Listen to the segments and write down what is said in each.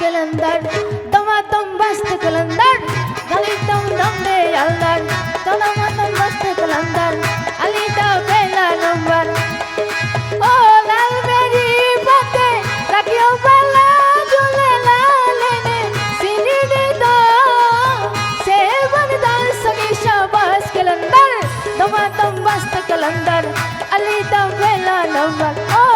কেলেন্দার, দমাতম বাসতে কেলেন্দার গালি দম দম দে আল্লাহ দমাতম বাসতে কেলেন্দার আলি দাও বেলা নম্বর। ও লাল বেরি পাতে রাখিও পালা জুলে লালে নে সিনি দে দো সে দাল সগে শাবাস কেলেন্দার, দমাতম বাসতে কেলেন্দার আলি দাও বেলা নম্বর। ও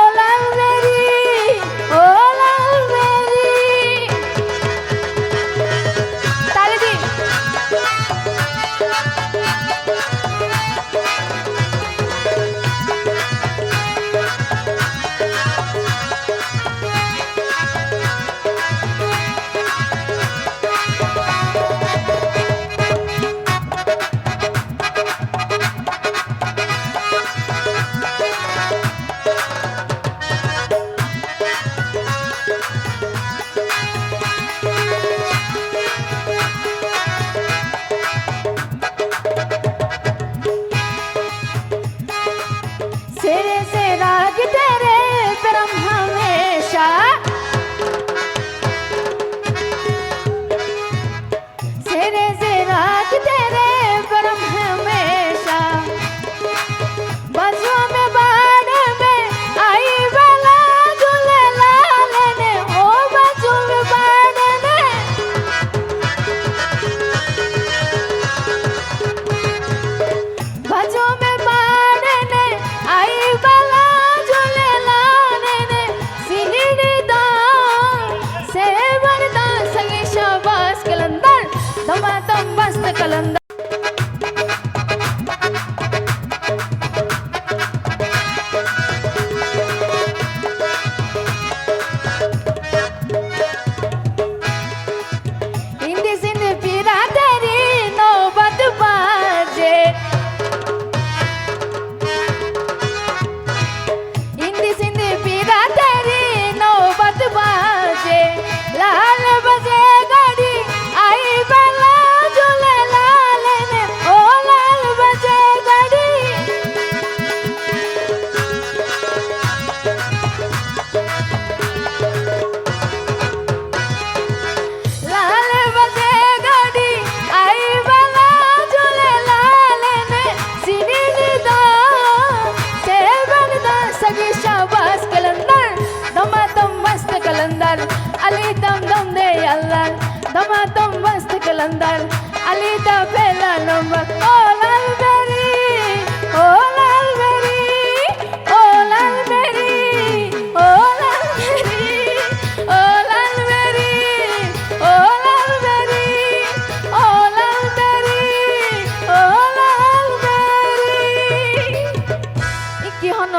Bye. রাগটা tan vasta calandra.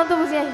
都不建议。